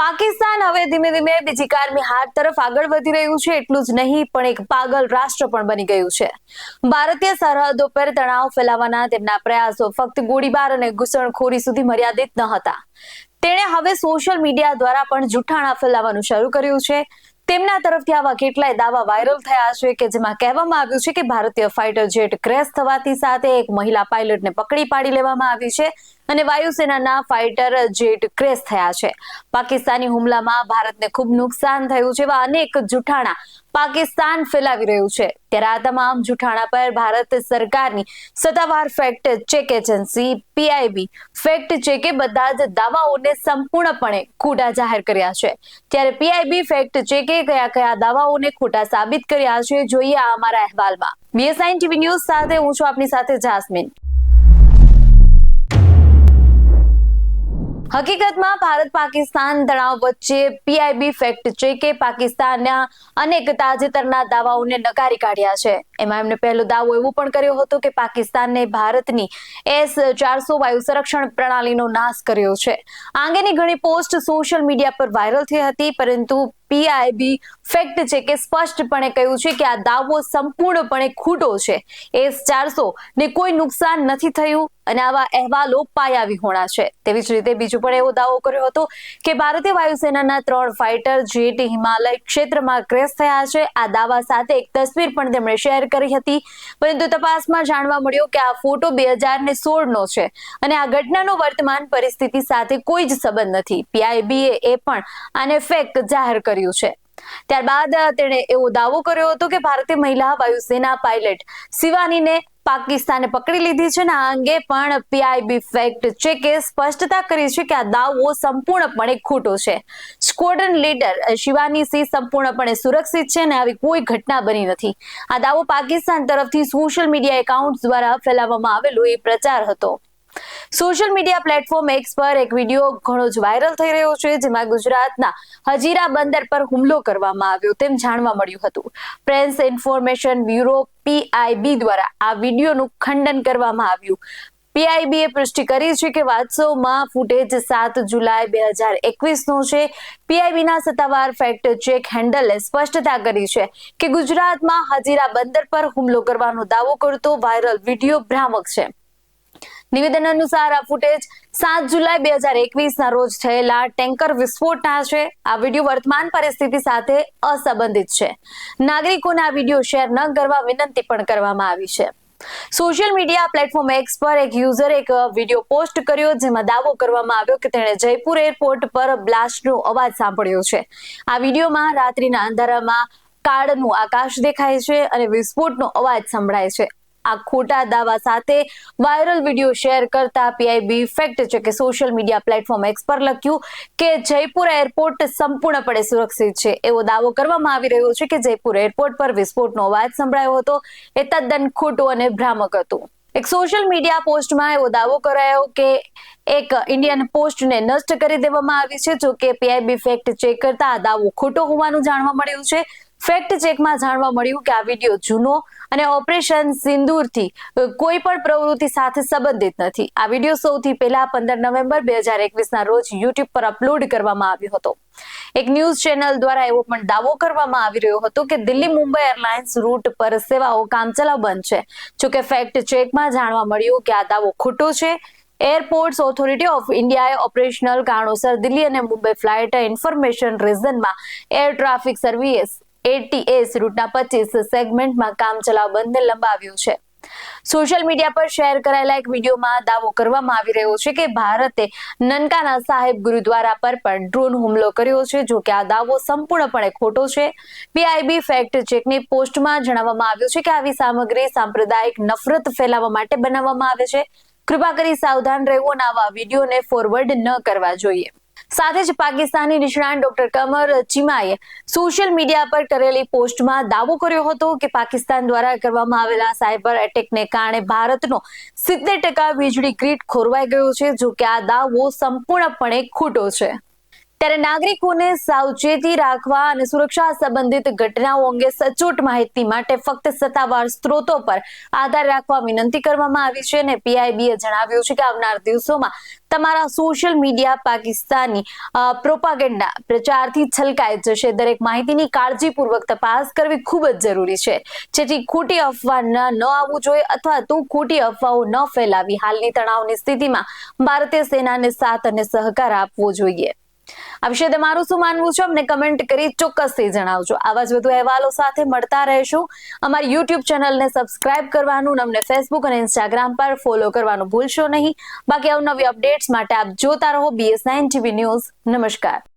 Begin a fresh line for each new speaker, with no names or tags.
પાકિસ્તાન હવે ધીમે ધીમે બીજી કારમી હાર તરફ આગળ વધી રહ્યું છે. એટલું જ નહીં, પણ એક પાગલ રાષ્ટ્ર પણ બની ગયું છે. ભારતીય સરહદો પર તણાવ ફેલાવવાના તેમના પ્રયાસો ફક્ત ગોળીબાર અને ઘૂસણખોરી સુધી મર્યાદિત ન હતા. તેણે હવે સોશિયલ મીડિયા દ્વારા પણ જૂઠાણા ફેલાવવાનું શરૂ કર્યું છે. તેમના તરફથી આવા કેટલાય દાવા વાયરલ થયા છે કે જેમાં કહેવામાં આવ્યું છે કે ભારતીય ફાઇટર જેટ ક્રેશ થવાથી સાથે એક મહિલા પાયલટને પકડી પાડી લેવામાં આવી છે. અને વાયુસેનાના ફાઇટર જેટ ક્રેશ થયા છે. પાકિસ્તાની હુમલામાં ભારતને ખૂબ નુકસાન થયું છે એવા અનેક જૂઠાણા પાકિસ્તાન ફેલાવી રહ્યું છે. ત્યારે આ તમામ જૂઠાણા પર ભારત સરકારની સત્તાવાર fact check agency, PIB, fact ચેકે બધા જ દાવાઓને સંપૂર્ણપણે ખોટા જાહેર કર્યા છે. ત્યારે પીઆઈબી, ફેક્ટ ચેકે કયા કયા દાવાઓને ખોટા સાબિત કર્યા છે, જોઈએ આ અમારા અહેવાલમાં. બીએસઆઈ ટીવી ન્યૂઝ સાથે હું છું, આપની સાથે જાસ્મીન. હકીકતમાં ભારત પાકિસ્તાન તણાવ વચ્ચે પીઆઈબી ફેક્ટ ચેકે પાકિસ્તાનના અનેક તાજેતરના દાવાઓને નકારી કાઢ્યા છે. એમાં એમને પહેલો દાવો એવો પણ કર્યો હતો કે પાકિસ્તાનને ભારતની એસ ચારસો વાયુ સંરક્ષણ પ્રણાલીનો નાશ કર્યો છે. આ અંગેની ઘણી પોસ્ટ સોશિયલ મીડિયા પર વાયરલ થઈ હતી, પરંતુ પીઆઈબી ફેક્ટ છે કે સ્પષ્ટપણે કહ્યું છે કે આ દાવો સંપૂર્ણપણે ખોટો છે. એસ ચારસો ને કોઈ નુકસાન નથી થયું અને આવા અહેવાલો પાયાવી હોણા છે. તેવી જ રીતે બીજું પણ એવો દાવો કર્યો હતો કે ભારતીય વાયુસેનાના ત્રણ ફાઇટર જેટ હિમાલય ક્ષેત્રમાં ક્રેશ થયા છે. આ દાવા સાથે એક તસવીર પણ તેમણે શેર કરી હતી. પરંતુ તપાસમાં જાણવા મળ્યું કે આ ફોટો બે હજાર ને સોળનો છે અને આ ઘટનાનો વર્તમાન પરિસ્થિતિ સાથે કોઈ જ સંબંધ નથી. પીઆઈબીએ એ પણ આને ફેક જાહેર કર્યું છે. ત્યારબાદ તેણે એવો દાવો કર્યો હતો કે ભારતીય મહિલા વાયુસેના પાયલટ શિવાનીને પાકિસ્તાને પકડી લીધી છે અને આ અંગે પણ પીઆઈબી ફેક્ટ ચેકે સ્પષ્ટતા કરી છે કે આ દાવો સંપૂર્ણપણે ખોટો છે. સ્કોડન લીડર શિવાની સિંહ સંપૂર્ણપણે સુરક્ષિત છે અને આવી કોઈ ઘટના બની નથી. આ દાવો પાકિસ્તાન તરફથી સોશિયલ મીડિયા એકાઉન્ટ દ્વારા ફેલાવવામાં આવેલો એ પ્રચાર હતો. સોશિયલ મીડિયા પ્લેટફોર્મ એક્સ પર એક વીડિયો ઘણો જ વાયરલ થઈ રહ્યો છે, જેમાં ગુજરાતના હજીરા બંદર પર હુમલો કરવામાં આવ્યો તેમ જાણવા મળ્યું હતું. પ્રેસ ઇન્ફોર્મેશન બ્યુરો પીઆઈબી દ્વારા આ વિડીયોનું ખંડન કરવામાં આવ્યું. પીઆઈબીએ પુષ્ટિ કરી છે કે વાસ્તવમાં ફૂટેજ સાત જુલાઈ બે હજાર એકવીસનો છે. પીઆઈબીના સત્તાવાર ફેક્ટ ચેક હેન્ડલે સ્પષ્ટતા કરી છે કે ગુજરાતમાં હજીરા બંદર પર હુમલો કરવાનો દાવો કરતો વાયરલ વીડિયો ભ્રામક છે. નિવેદન અનુસાર આ ફૂટેજ સાત જુલાઈ બે હજાર એકવીસ ના રોજ થયેલા ટેન્કર વિસ્ફોટના છે. આ વીડિયો વર્તમાન પરિસ્થિતિ સાથે અસંબંધિત છે. નાગરિકોને આ વીડિયો શેર ન કરવા વિનંતી પણ કરવામાં આવી છે. સોશિયલ મીડિયા પ્લેટફોર્મ એક્સ પર એક યુઝર એક વીડિયો પોસ્ટ કર્યો જેમાં દાવો કરવામાં આવ્યો કે તેણે જયપુર એરપોર્ટ પર બ્લાસ્ટનો અવાજ સાંભળ્યો છે. આ વિડીયોમાં રાત્રિના અંધારામાં કાળનું આકાશ દેખાય છે અને વિસ્ફોટનો અવાજ સંભળાય છે. આ ખોટા દાવા સાથે વાયરલ વીડિયો શેર કરતા પીઆઈબી ફેક્ટ કે સોશિયલ મીડિયા પ્લેટફોર્મ એક્સ પર લખ્યું કે જયપુર એરપોર્ટ સંપૂર્ણપણે સુરક્ષિત છે. એવો દાવો કરવામાં આવી રહ્યો છે કે જયપુર એરપોર્ટ પર વિસ્ફોટનો અવાજ સંભળાયો હતો. એ તદ્દન ખોટું અને ભ્રામક હતું. એક સોશિયલ મીડિયા પોસ્ટમાં એવો દાવો કરાયો કે એક ઇન્ડિયન પોસ્ટને નષ્ટ કરી દેવામાં આવી છે. જો કે પીઆઈબી ફેક્ટ ચેક કરતા આ દાવો ખોટો હોવાનું જાણવા મળ્યું છે. ફેક્ટ ચેકમાં જાણવા મળ્યું કે આ વીડિયો જૂનો અને ઓપરેશન સિંદૂરથી કોઈ પણ પ્રવૃત્તિ સાથે સંબંધિત નથી. આ વીડિયો સૌથી પહેલા પંદર નવેમ્બર બે હજાર એકવીસના રોજ યુટ્યુબ પર અપલોડ કરવામાં આવ્યો હતો. એક ન્યૂઝ ચેનલ દ્વારા એવો પણ દાવો કરવામાં આવી રહ્યો હતો કે દિલ્હી મુંબઈ એરલાઇન્સ રૂટ પર સેવાઓ કામચલાઉ બંધ છે. જોકે ફેક્ટ ચેકમાં જાણવા મળ્યું કે આ દાવો ખોટો છે. એરપોર્ટ્સ ઓથોરિટી ઓફ ઇન્ડિયાએ ઓપરેશનલ કારણોસર દિલ્હી અને મુંબઈ ફ્લાઇટ ઇન્ફોર્મેશન રીઝનમાં એર ટ્રાફિક સર્વિસ એટીએસ રૂટના પચીસ સેગમેન્ટમાં કામ ચલાવ બંધ લંબાવ્યું છે. સોશિયલ મીડિયા પર શેર કરાયેલા એક વિડીયોમાં દાવો કરવામાં આવી રહ્યો છે કે ભારતે નનકાના સાહેબ ગુરુદ્વારા પર પણ ડ્રોન હુમલો કર્યો છે, જો કે આ દાવો સંપૂર્ણપણે ખોટો છે. પીઆઈબી ફેક્ટ ચેકની પોસ્ટમાં જણાવવામાં આવ્યું છે કે આવી સામગ્રી સાંપ્રદાયિક નફરત ફેલાવવા માટે બનાવવામાં આવે છે. કૃપા કરી સાવધાન રહેવું અને આવા વિડીયોને ફોરવર્ડ ન કરવા જોઈએ. સાથે જ પાકિસ્તાની નિષ્ણાંત ડોક્ટર કમર ચીમાએ સોશિયલ મીડિયા પર કરેલી પોસ્ટમાં દાવો કર્યો હતો કે પાકિસ્તાન દ્વારા કરવામાં આવેલા સાયબર એટેકને કારણે ભારતનો સિત્તેર ટકા વીજળી ગ્રીડ ખોરવાઈ ગયો છે, જો કે આ દાવો સંપૂર્ણપણે ખોટો છે. ત્યારે નાગરિકોને સાવચેતી રાખવા અને સુરક્ષા સંબંધિત ઘટનાઓ અંગે સચોટ માહિતી માટે ફક્ત સત્તાવાર સ્ત્રોતો પર આધાર રાખવા વિનંતી કરવામાં આવી છે અને પીઆઈબીએ જણાવ્યું છે કે આવનાર દિવસોમાં તમારા સોશિયલ મીડિયા પાકિસ્તાની પ્રોપાગેન્ડા પ્રચારથી છલકાઈ જશે. દરેક માહિતીની કાળજીપૂર્વક તપાસ કરવી ખૂબ જ જરૂરી છે. જેથી ખોટી અફવા ન ન આવવું જોઈએ અથવા તો ખોટી અફવાઓ ન ફેલાવી. હાલની તણાવની સ્થિતિમાં ભારતીય સેનાને સાથ અને સહકાર આપવો જોઈએ. આ વિશે તમારું શું માનવું છે? અમને કમેન્ટ કરી ચોક્કસથી જણાવજો. આવા જ વધુ અહેવાલો સાથે મળતા રહેશું. અમારી યુટ્યુબ ચેનલને સબસ્ક્રાઇબ કરવાનું અમને ફેસબુક અને ઇન્સ્ટાગ્રામ પર ફોલો કરવાનું ભૂલશો નહીં. બાકી અવનવી અપડેટ્સ માટે આપ જોતા રહો બીએસ નાઇન ટીવી ન્યૂઝ નમસ્કાર.